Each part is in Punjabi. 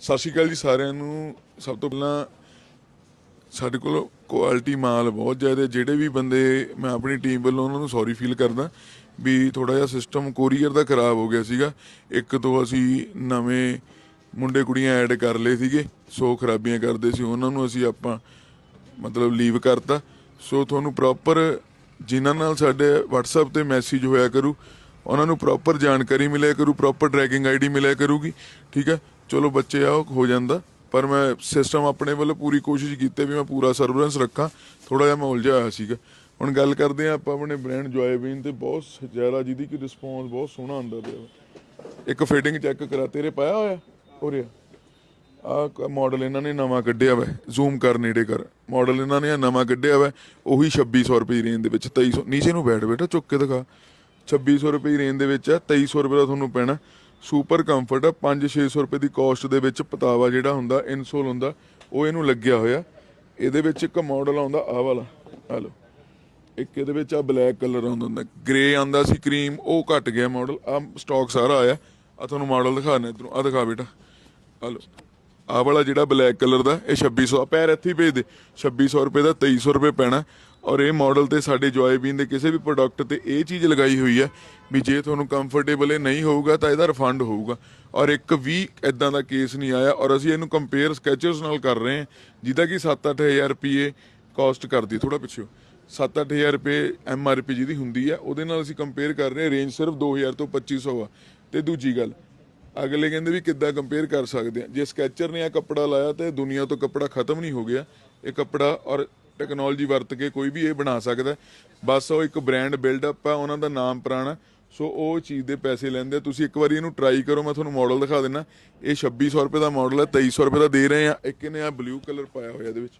ਸਤਿ ਸ਼੍ਰੀ ਅਕਾਲ ਜੀ ਸਾਰਿਆਂ ਨੂੰ। ਸਭ ਤੋਂ ਪਹਿਲਾਂ ਸਾਡੇ ਕੋਲ ਕੁਆਲਿਟੀ ਮਾਲ ਬਹੁਤ ਜ਼ਿਆਦਾ, ਜਿਹੜੇ ਵੀ ਬੰਦੇ, ਮੈਂ ਆਪਣੀ ਟੀਮ ਵੱਲੋਂ ਉਹਨਾਂ ਨੂੰ ਸੌਰੀ ਫੀਲ ਕਰਦਾ ਵੀ ਥੋੜਾ ਜਿਹਾ ਸਿਸਟਮ ਕੋਰੀਅਰ ਦਾ ਖਰਾਬ ਹੋ ਗਿਆ ਸੀਗਾ। ਇੱਕ ਤੋਂ ਅਸੀਂ ਨਵੇਂ ਮੁੰਡੇ ਕੁੜੀਆਂ ਐਡ ਕਰ ਲਏ ਸੀਗੇ, ਸੋ ਖਰਾਬੀਆਂ ਕਰਦੇ ਸੀ, ਉਹਨਾਂ ਨੂੰ ਅਸੀਂ ਆਪਾਂ ਮਤਲਬ ਲੀਵ ਕਰਤਾ। ਸੋ ਤੁਹਾਨੂੰ ਪ੍ਰੋਪਰ ਜਿਨ੍ਹਾਂ ਨਾਲ ਸਾਡੇ WhatsApp ਤੇ ਮੈਸੇਜ ਹੋਇਆ ਕਰੂ, ਉਹਨਾਂ ਨੂੰ ਪ੍ਰੋਪਰ ਜਾਣਕਾਰੀ ਮਿਲਿਆ ਕਰੂ ਪ੍ਰੋਪਰ ਟਰੈਕਿੰਗ ਆਈਡੀ ਮਿਲਿਆ ਕਰੂਗੀ, ਠੀਕ ਹੈ ਚਲੋ ਬੱਚੇ ਆ, ਉਹ ਹੋ ਜਾਂਦਾ। ਪਰ ਮੈਂ ਸਿਸਟਮ ਆਪਣੇ ਵੱਲੋਂ ਪੂਰੀ ਕੋਸ਼ਿਸ਼ ਕੀਤੀ ਵੀ ਮੈਂ ਪੂਰਾ ਸਰਵਰੈਂਸ ਰੱਖਾਂ। ਥੋੜਾ ਜਿਹਾ ਮੈਂ ਉਲਝਿਆ ਹੋਇਆ ਸੀਗਾ। ਹੁਣ ਗੱਲ ਕਰਦੇ ਆ ਆਪਾਂ ਆਪਣੇ ਬ੍ਰਾਂਡ ਜੋਇਬੀਨ ਤੇ ਬਹੁਤ ਜ਼ਿਆਦਾ ਜਿਹਦੀ ਕਿ ਰਿਸਪੌਂਸ ਬਹੁਤ ਸੋਹਣਾ ਆਉਂਦਾ ਪਿਆ ਇੱਕ ਫਿਟਿੰਗ ਚੈੱਕ ਕਰਾ, ਤੇਰੇ ਪਾਇਆ ਹੋਇਆ? ਉਰੇ ਆ। ਮਾਡਲ ਇਹਨਾਂ ਨੇ ਨਵਾਂ ਕੱਢਿਆ ਵਾ ਜ਼ੂਮ ਕਰ ਨੇੜੇ ਕਰ। ਮਾਡਲ ਇਹਨਾਂ ਨੇ ਨਵਾਂ ਕੱਢਿਆ ਵਾ, ਉਹੀ 2600 ਰੁਪਏ ਦੀ ਰੇਂਜ ਦੇ ਵਿੱਚ 2300 ਨੀਚੇ ਨੂੰ ਬੈਠ ਬੇਟਾ ਚੁੱਕ ਕੇ ਦਿਖਾ। 2600 ਰੁਪਏ ਦੀ ਰੇਂਜ ਦੇ ਵਿੱਚ ਹੈ 2300 ਰੁਪਏ ਦਾ ਤੁਹਾਨੂੰ ਪੈਣਾ। ਸੁਪਰ ਕੰਫਰਟ ਆ 5-600 ਰੁਪਏ ਦੀ ਕਾਸਟ ਦੇ ਵਿੱਚ ਪਤਾਵਾ ਜਿਹੜਾ ਹੁੰਦਾ ਇਨਸੋਲ ਹੁੰਦਾ, ਉਹ ਇਹਨੂੰ ਲੱਗਿਆ ਹੋਇਆ। ਇਹਦੇ ਵਿੱਚ ਇੱਕ ਮਾਡਲ ਆਉਂਦਾ, ਆਹ ਵਾਲਾ। ਆ ਲਓ ਇੱਕ ਇਹਦੇ ਵਿੱਚ ਆ ਬਲੈਕ ਕਲਰ ਆਉਂਦਾ ਹੁੰਦਾ। ਗ੍ਰੇ ਆਂਦਾ ਸੀ ਕਰੀਮ ਉਹ ਘਟ ਗਿਆ ਮਾਡਲ ਆ ਸਟਾਕ ਸਾਰਾ ਆਇਆ। ਆ ਤੁਹਾਨੂੰ ਮਾਡਲ ਦਿਖਾਣਾ ਇਧਰੋਂ। ਆ ਦਿਖਾ ਬੇਟਾ। ਆ ਲਓ ਆਹ ਵਾਲਾ ਜਿਹੜਾ ਬਲੈਕ ਕਲਰ ਦਾ, ਇਹ 2600 ਆ ਪੈਰ ਇੱਥੇ ਭੇਜ ਦੇ। 2600 ਰੁਪਏ ਦਾ 2300 ਰੁਪਏ ਪੈਣਾ। ਔਰ ਇਹ ਮਾਡਲ ਤੇ ਸਾਡੇ ਜੋਏਬੀਨ ਦੇ ਕਿਸੇ ਵੀ ਪ੍ਰੋਡਕਟ ਤੇ ਇਹ ਚੀਜ਼ ਲਗਾਈ ਹੋਈ ਹੈ ਵੀ ਜੇ ਤੁਹਾਨੂੰ ਕੰਫਰਟੇਬਲ ਇਹ ਨਹੀਂ ਹੋਊਗਾ ਤਾਂ ਇਹਦਾ ਰਿਫੰਡ ਹੋਊਗਾ। ਔਰ ਇੱਕ ਵੀ ਇਦਾਂ ਦਾ ਕੇਸ ਨਹੀਂ ਆਇਆ ਔਰ ਅਸੀਂ ਇਹਨੂੰ ਕੰਪੇਅਰ ਸਕੈਚਰਸ ਨਾਲ ਕਰ ਰਹੇ ਹਾਂ, ਜਿਹਦਾ ਕਿ 7-8000 ਰੁਪਏ ਕਾਸਟ ਕਰਦੀ ਥੋੜਾ ਪਿੱਛੇ 7-8000 ਰੁਪਏ ਐਮ ਆਰ ਪੀ ਜਿਹਦੀ ਹੁੰਦੀ ਹੈ, ਉਹਦੇ ਨਾਲ ਅਸੀਂ ਕੰਪੇਅਰ ਕਰ ਰਹੇ ਹਾਂ ਰੇਂਜ ਸਿਰਫ 2000 ਤੋਂ 2500 ਆ। ਤੇ ਦੂਜੀ ਗੱਲ, ਅਗਲੇ ਕਹਿੰਦੇ ਵੀ ਕਿੱਦਾਂ ਕੰਪੇਅਰ ਕਰ ਸਕਦੇ ਆ ਜੇ ਸਕੈਚਰ ਨੇ ਆ ਕੱਪੜਾ ਲਾਇਆ ਤੇ ਦੁਨੀਆ ਤੋਂ ਕੱਪੜਾ ਖਤਮ ਨਹੀਂ ਹੋ ਗਿਆ, ਇਹ ਕੱਪੜਾ ਔਰ ਟੈਕਨੋਲੋਜੀ ਵਰਤ ਕੇ ਕੋਈ ਵੀ ਇਹ ਬਣਾ ਸਕਦਾ ਬਸ ਉਹ ਇੱਕ ਬ੍ਰਾਂਡ ਬਿਲਡਅਪ ਆ, ਉਹਨਾਂ ਦਾ ਨਾਮ ਪੁਰਾਣਾ। ਸੋ ਉਹ ਚੀਜ਼ ਦੇ ਪੈਸੇ ਲੈਂਦੇ ਤੁਸੀਂ ਇੱਕ ਵਾਰੀ ਇਹਨੂੰ ਟਰਾਈ ਕਰੋ, ਮੈਂ ਤੁਹਾਨੂੰ ਮਾਡਲ ਦਿਖਾ ਦਿੰਨਾ। ਇਹ 2600 ਰੁਪਏ ਦਾ ਮਾਡਲ ਹੈ 2300 ਰੁਪਏ ਦਾ ਦੇ ਰਹੇ ਆ। ਇੱਕ ਇਹਨੇ ਆ ਬਲੂ ਕਲਰ ਪਾਇਆ ਹੋਇਆ ਇਹਦੇ ਵਿੱਚ।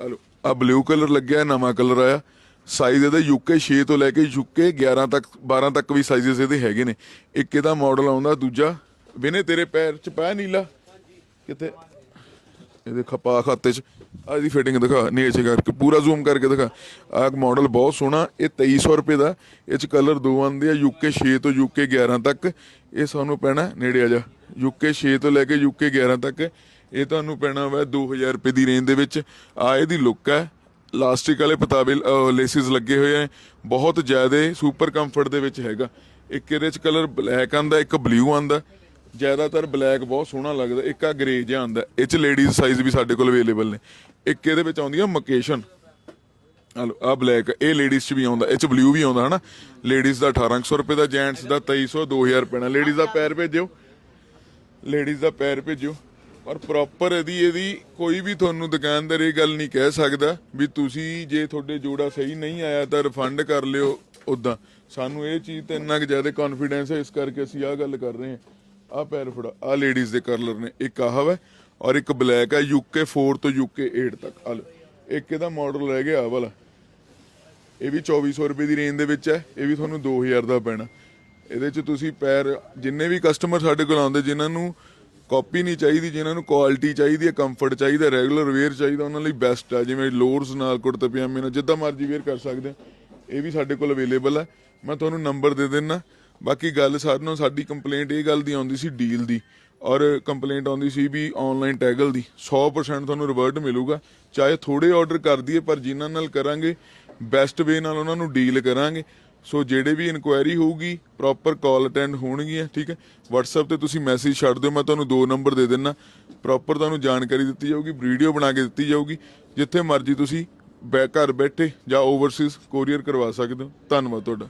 ਹਲੋ ਆ ਬਲੂ ਕਲਰ ਲੱਗਿਆ ਨਵਾਂ ਕਲਰ ਆਇਆ। ਸਾਈਜ਼ ਇਹਦਾ ਯੂਕੇ 6 ਤੋਂ ਲੈ ਕੇ ਯੂਕੇ 11 ਤੱਕ 12 ਤੱਕ ਵੀ ਸਾਈਜ਼ਸ ਇਹਦੇ ਹੈਗੇ ਨੇ। ਇੱਕ ਇਹਦਾ ਮਾਡਲ ਆਉਂਦਾ, ਦੂਜਾ, ਵਿਨੇ ਤੇਰੇ ਪੈਰ ਚ ਪਾਇਆ ਨੀਲਾ। ਕਿਤੇ ਇਹਦੇ ਖਪਾ ਖਾਤੇ ਚ। ਆ ਦੀ ਫਿਟਿੰਗ ਦਿਖਾ ਨੀਚ ਕਰਕੇ, ਪੂਰਾ ਜ਼ੂਮ ਕਰਕੇ ਦਿਖਾ। ਆਹ ਮਾਡਲ ਬਹੁਤ ਸੋਹਣਾ, ਇਹ 2300 ਰੁਪਏ ਦਾ, ਇਹ ਚ ਕਲਰ ਦੋ ਆਉਂਦੇ ਆ ਯੂਕੇ 6 ਤੋਂ ਯੂਕੇ 11 ਤੱਕ। ਇਹ ਸਾਨੂੰ ਪੈਣਾ ਨੇੜੇ ਆ ਜਾ ਯੂਕੇ 6 ਤੋਂ ਲੈ ਕੇ ਯੂਕੇ 11 ਤੱਕ। ਇਹ ਤੁਹਾਨੂੰ ਪੈਣਾ ਵਾ 2000 ਰੁਪਏ ਦੀ ਰੇਂਜ ਦੇ ਵਿੱਚ। ਆ ਇਹਦੀ ਲੁੱਕ ਹੈ ਲਾਸਟਿਕ ਵਾਲੇ ਪਤਾਵੇ ਲੇਸਿਸ ਲੱਗੇ ਹੋਏ ਆ। ਬਹੁਤ ਜ਼ਿਆਦਾ ਸੁਪਰ ਕੰਫਰਟ ਦੇ ਵਿੱਚ ਹੈਗਾ। ਇੱਕ ਇਹਦੇ ਚ ਕਲਰ ਬਲੈਕ ਆਂਦਾ ਇੱਕ ਬਲੂ ਆਂਦਾ ਜ਼ਿਆਦਾਤਰ ਬਲੈਕ ਬਹੁਤ ਸੋਹਣਾ ਲੱਗਦਾ, ਇੱਕ ਆ ਗ੍ਰੇ ਜਿਹਾ ਆਂਦਾ ਇਹ ਚ ਲੇਡੀਜ਼ ਸਾਈਜ਼ ਵੀ ਸਾਡੇ ਕੋਲ ਅਵੇਲੇਬਲ ਨੇ। ਇੱਕ ਇਹਦੇ ਵਿੱਚ ਆਉਂਦੀ ਆ ਮਕੇਸ਼ਨ ਹਲੋ, ਆ ਬਲੈਕ ਇਹ ਲੇਡੀਜ਼ ਚ ਵੀ ਆਉਂਦਾ, ਇਹ ਚ ਬਲੂ ਵੀ ਆਉਂਦਾ, ਹਨਾ? ਲੇਡੀਜ਼ ਦਾ 1800 ਰੁਪਏ ਦਾ ਜੈਂਟਸ ਦਾ 2300 2000 ਰੁਪਏ ਨਾਲ। ਲੇਡੀਜ਼ ਦਾ ਪੈਰ ਭੇਜਿਓ। ਲੇਡੀਜ਼ ਦਾ ਪੈਰ ਭੇਜਿਓ। ਔਰ ਪ੍ਰੋਪਰ ਇਹਦੀ ਇਹਦੀ ਕੋਈ ਵੀ ਤੁਹਾਨੂੰ ਦੁਕਾਨਦਾਰ ਇਹ ਗੱਲ ਨਹੀਂ ਕਹਿ ਸਕਦਾ ਵੀ ਤੁਸੀਂ ਜੇ ਤੁਹਾਡੇ ਜੋੜਾ ਸਹੀ ਨਹੀਂ ਆਇਆ ਤਾਂ ਰਿਫੰਡ ਕਰ ਲਿਓ ਉਦਾਂ। ਸਾਨੂੰ ਇਹ ਚੀਜ਼ ਤੇ ਇੰਨਾ ਕੁ ਜ਼ਿਆਦਾ ਕੌਨਫੀਡੈਂਸ ਹੈ, ਇਸ ਕਰਕੇ ਅਸੀਂ ਆਹ ਗੱਲ ਕਰ ਰਹੇ ਹਾਂ। ਆਹ ਪੈਰ ਫੜਾ। ਆਹ ਲੇਡੀਜ਼ ਦੇ ਕਲਰ ਨੇ। ਇੱਕ ਆਹ ਵਾ ਔਰ ਇੱਕ ਬਲੈਕ ਹੈ ਯੂਕੇ 4 ਤੋਂ ਯੂਕੇ 8 ਤੱਕ। ਆ ਲਓ। ਇੱਕ ਇਹਦਾ ਮਾਡਲ ਰਹਿ ਗਿਆ ਆਹ ਵਾਲਾ। ਇਹ ਵੀ 2400 ਰੁਪਏ ਦੀ ਰੇਂਜ ਦੇ ਵਿੱਚ ਹੈ। ਇਹ ਵੀ ਤੁਹਾਨੂੰ 2000 ਦਾ ਪੈਣਾ। ਇਹਦੇ 'ਚ ਤੁਸੀਂ ਪੈਰ, ਜਿੰਨੇ ਵੀ ਕਸਟਮਰ ਸਾਡੇ ਕੋਲ ਆਉਂਦੇ, ਜਿਨ੍ਹਾਂ ਨੂੰ ਕਾਪੀ ਨਹੀਂ ਚਾਹੀਦੀ, ਜਿਨ੍ਹਾਂ ਨੂੰ ਕੁਆਲਿਟੀ ਚਾਹੀਦੀ ਹੈ ਕੰਫਰਟ ਚਾਹੀਦਾ ਰੈਗੂਲਰ ਵੇਅਰ ਚਾਹੀਦਾ, ਉਹਨਾਂ ਲਈ ਬੈਸਟ ਹੈ ਜਿਵੇਂ ਲੋਅਰਸ ਨਾਲ ਕੁੜਤੇ ਪਜਾਮੇ ਨਾਲ, ਜਿੱਦਾਂ ਮਰਜ਼ੀ ਵੇਅਰ ਕਰ ਸਕਦੇ ਇਹ ਵੀ ਸਾਡੇ ਕੋਲ ਅਵੇਲੇਬਲ ਹੈ ਮੈਂ ਤੁਹਾਨੂੰ ਨੰਬਰ ਦੇ ਦਿੰਨਾ ਬਾਕੀ ਗੱਲ ਸਾਰਿਆਂ ਨੂੰ ਸਾਡੀ ਕੰਪਲੇਂਟ ਇਹ ਗੱਲ ਦੀ ਆਉਂਦੀ ਸੀ ਡੀਲ ਦੀ ਔਰ ਕੰਪਲੇਂਟ ਆਉਂਦੀ ਸੀ ਵੀ ਆਨਲਾਈਨ ਟੈਗਲ ਦੀ। 100% ਤੁਹਾਨੂੰ ਰਿਵਰਟ ਮਿਲੂਗਾ। ਚਾਹੇ ਥੋੜੇ ਆਰਡਰ ਕਰ ਦਈਏ, ਪਰ ਜਿਨ੍ਹਾਂ ਨਾਲ ਕਰਾਂਗੇ ਬੈਸਟ ਵੇ ਨਾਲ ਉਹਨਾਂ ਨੂੰ ਡੀਲ ਕਰਾਂਗੇ। ਸੋ ਜਿਹੜੇ ਵੀ ਇਨਕੁਆਇਰੀ ਹੋਊਗੀ ਪ੍ਰੋਪਰ ਕਾਲ ਅਟੈਂਡ ਹੋਣਗੀਆਂ, ਠੀਕ ਹੈ? WhatsApp ਤੇ ਤੁਸੀਂ ਮੈਸੇਜ ਛੱਡ ਦਿਓ, ਮੈਂ ਤੁਹਾਨੂੰ ਦੋ ਨੰਬਰ ਦੇ ਦਿੰਨਾ। ਪ੍ਰੋਪਰ ਤੁਹਾਨੂੰ ਜਾਣਕਾਰੀ ਦਿੱਤੀ ਜਾਊਗੀ, ਵੀਡੀਓ ਬਣਾ ਕੇ ਦਿੱਤੀ ਜਾਊਗੀ। ਜਿੱਥੇ ਮਰਜ਼ੀ ਤੁਸੀਂ ਬੈ ਘਰ ਬੈਠੇ ਜਾਂ ਓਵਰਸੀਜ਼ ਕੋਰੀਅਰ ਕਰਵਾ ਸਕਦੇ ਹੋ। ਧੰਨਵਾਦ ਤੁਹਾਡਾ।